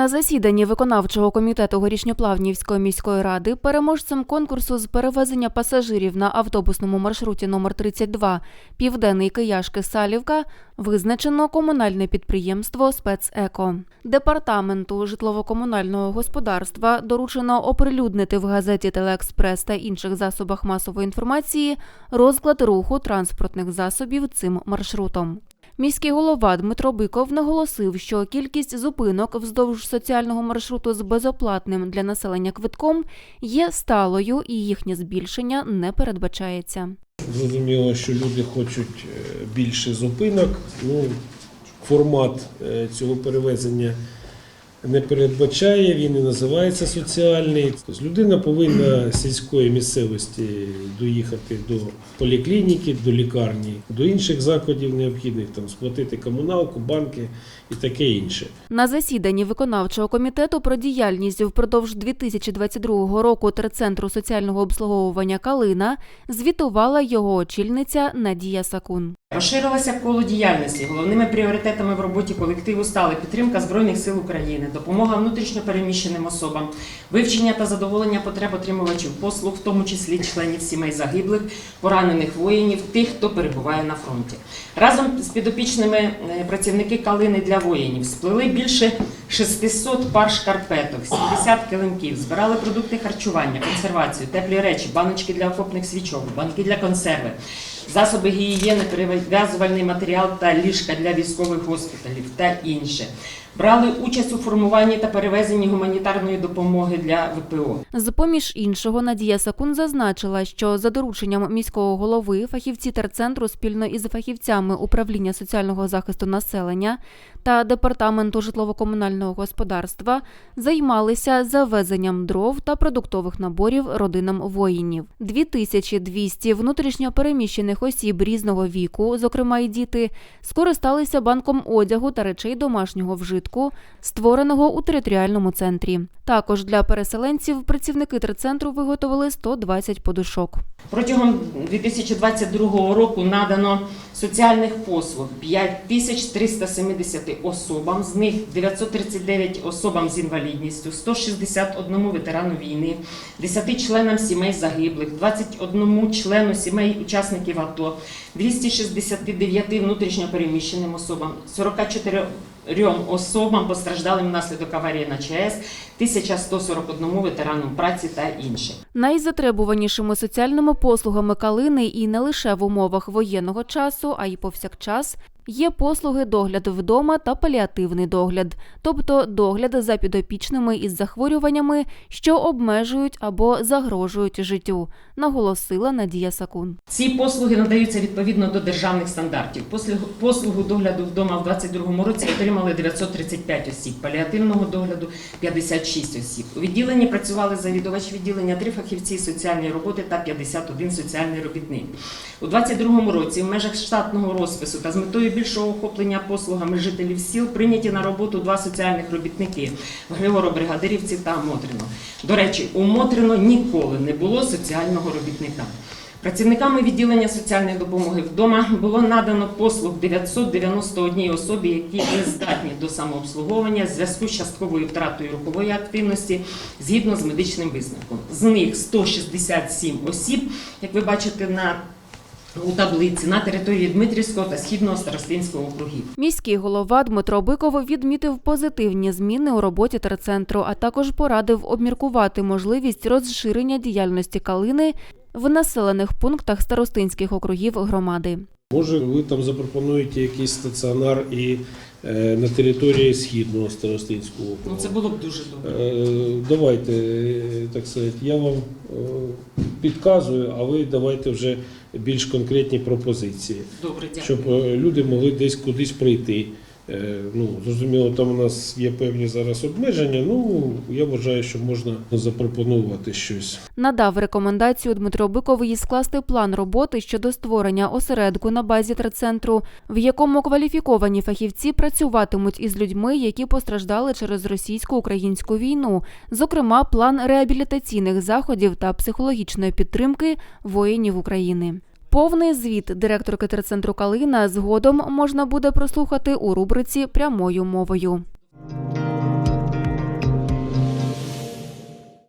На засіданні виконавчого комітету Горішньоплавнівської міської ради переможцем конкурсу з перевезення пасажирів на автобусному маршруті номер 32 Південний Кияшки Салівка визначено комунальне підприємство Спецеко. Департаменту житлово-комунального господарства доручено оприлюднити в газеті Телеекспрес та інших засобах масової інформації розклад руху транспортних засобів цим маршрутом. Міський голова Дмитро Биков наголосив, що кількість зупинок вздовж соціального маршруту з безоплатним для населення квитком є сталою і їхнє збільшення не передбачається. Зрозуміло, що люди хочуть е, більше зупинок. Ну, формат е, цього перевезення не передбачає, він і називається соціальний. Тобто людина повинна з сільської місцевості доїхати до поліклініки, до лікарні, до інших закладів необхідних, там сплатити комуналку, банки і таке інше. На засіданні виконавчого комітету про діяльність впродовж 2022 року Терцентру соціального обслуговування Калина звітувала його очільниця Надія Сакун. Розширилося коло діяльності. Головними пріоритетами в роботі колективу стали підтримка Збройних сил України, допомога внутрішньо переміщеним особам, вивчення та задоволення потреб отримувачів послуг, в тому числі членів сімей загиблих, поранених воїнів, тих, хто перебуває на фронті. Разом з підопічними е, працівники калини для воїнів сплели більше 600 пар шкарпеток, 70 килимків, збирали продукти харчування, консервацію, теплі речі, баночки для окопних свічок, банки для консерви засоби гігієни, перев'язувальний матеріал та ліжка для військових госпіталів та інше. Брали участь у формуванні та перевезенні гуманітарної допомоги для ВПО. З іншого, Надія Сакун зазначила, що за дорученням міського голови фахівці терцентру спільно із фахівцями управління соціального захисту населення та департаменту житлово-комунального господарства займалися завезенням дров та продуктових наборів родинам воїнів. 2200 внутрішньо переміщених осіб різного віку, зокрема й діти, скористалися банком одягу та речей домашнього вжитку, створеного у територіальному центрі. Також для переселенців працівники терцентру виготовили 120 подушок. Протягом 2022 року надано соціальних послуг 5370 особам, з них 939 особам з інвалідністю, 161 ветерану війни, 10 членам сімей загиблих, 21 члену сімей учасників АТО, 269 внутрішньо переміщеним особам, 44 особам постраждалим внаслідок аварії на ЧАЕС, 1141 ветеранам праці та інше. Найзатребуванішими соціальними послугами калини і не лише в умовах воєнного часу, а й повсякчас є послуги догляду вдома та паліативний догляд, тобто догляд за підопічними із захворюваннями, що обмежують або загрожують життю, наголосила Надія Сакун. Ці послуги надаються відповідно до державних стандартів. Послугу, догляду вдома в 2022 році отримали 935 осіб, паліативного догляду 56 осіб. У відділенні працювали завідувач відділення, три фахівці соціальної роботи та 51 соціальний робітник. У 2022 році в межах штатного розпису та з метою більшого охоплення послугами жителів сіл прийняті на роботу два соціальних робітники в Григоро-Бригадирівці та Мотрино. До речі, у Мотрино ніколи не було соціального робітника. Працівниками відділення соціальної допомоги вдома було надано послуг 991 особі, які не здатні до самообслуговування в зв'язку з частковою втратою рухової активності згідно з медичним висновком. З них 167 осіб, як ви бачите на у таблиці на території Дмитрівського та Східного старостинського округів. Міський голова Дмитро Биков відмітив позитивні зміни у роботі терцентру, а також порадив обміркувати можливість розширення діяльності калини в населених пунктах старостинських округів громади. Може, ви там запропонуєте якийсь стаціонар і е, на території східного старостинського Ну округу. це було б дуже добре. Е, Давайте, е, так сказати, я вам підказую, а ви давайте вже більш конкретні пропозиції, Добре, дякую. щоб е, люди могли десь кудись прийти. Е, Ну, зрозуміло, там у нас є певні зараз обмеження. Ну, я вважаю, що можна запропонувати щось. Надав рекомендацію Дмитро Биковій скласти план роботи щодо створення осередку на базі терцентру, в якому кваліфіковані фахівці працюватимуть із людьми, які постраждали через російсько-українську війну, зокрема план реабілітаційних заходів та психологічної підтримки воїнів України. Повний звіт директорки терцентру Калина згодом можна буде прослухати у рубриці прямою мовою.